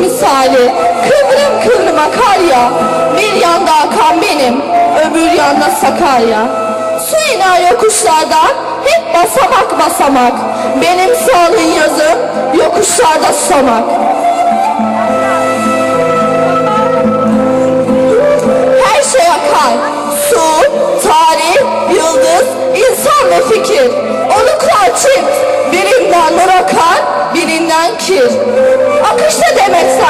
misali kıvrım kıvrım akar ya. Bir yanda akan benim öbür yanda Sakarya Su iner yokuşlardan hep basamak basamak. Benim sağlığın yazım yokuşlarda susamak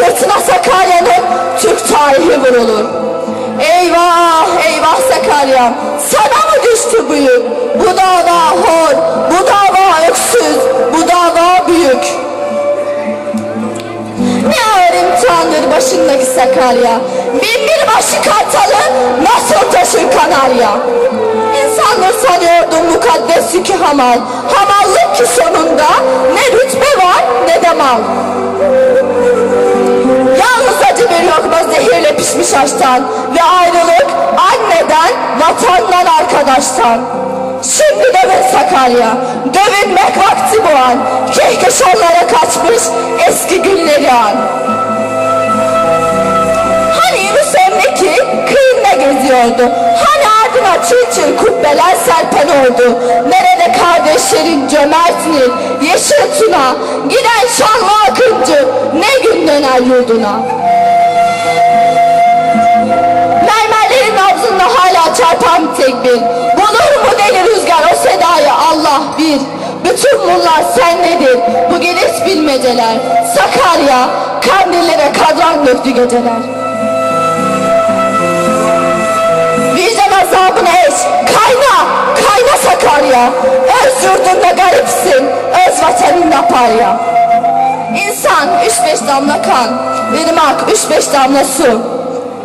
Sırtına Sakarya'nın Türk tarihi vurulur. Eyvah, eyvah Sakarya'm, sana mı düştü bu yük? Bu dava hor, bu dava öksüz, bu dava büyük. Ne ağır imtihandır başındaki Sakarya. Bin bir başı kartalı nasıl taşır Kanarya? İnsanlar sanıyordum mukaddes yükü hamal. Hamallık ki sonunda vatandan, arkadaştan. Şimdi dövün Sakarya, dövünmek vakti bu an. Kehkeşanlara kaçmış eski günleri an. Hani Yunus Emre ki geziyordu. Hani ardına çil çil kubbeler serpen oldu. Nerede kardeşlerin cömert Nil, yeşil tuna, giden şanlı akıncı ne gün döner yurduna. Hala çarpan bir. Bulur mu deli rüzgar o sedayı Allah bir. Bütün bunlar sendedir. Bu geniş bilmeceler. Sakarya kandillere kadran döktü geceler. Vicdan azabına eş. Kayna, kayna Sakarya. Öz yurdunda garipsin. Öz vatanında parya. İnsan üç beş damla kan. Irmak üç beş damla su.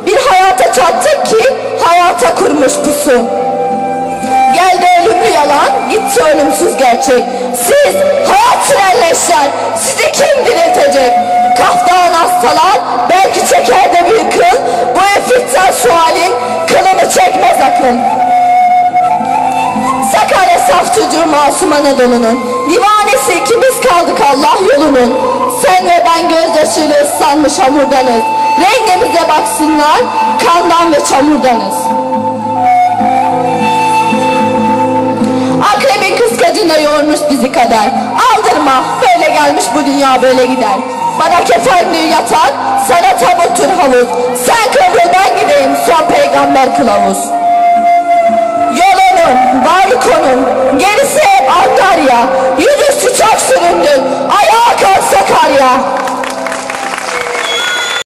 Bir hayata hayata kurmuş pusu. Geldi ölümlü yalan, gitti ölümsüz gerçek. Siz hayat trelleşler, sizi kim diriltecek? Kaftan hastalar, belki çeker de bir kıl. Bu efitler sualin kılını çekmez akıl. Sakarya saf çocuğu masum Anadolu'nun Divanesi ikimiz kaldık Allah yolunun Sen ve ben gözyaşıyla ıslanmış hamurdanız Rengimize baksınlar kandan ve çamurdanız bizi kader Aldırma. Böyle gelmiş bu dünya böyle gider. Bana kefenliği yatar sana tabuttur havuz. Sen kıvrıl ben gideyim son peygamber kılavuz. Gerisi hep Antalya.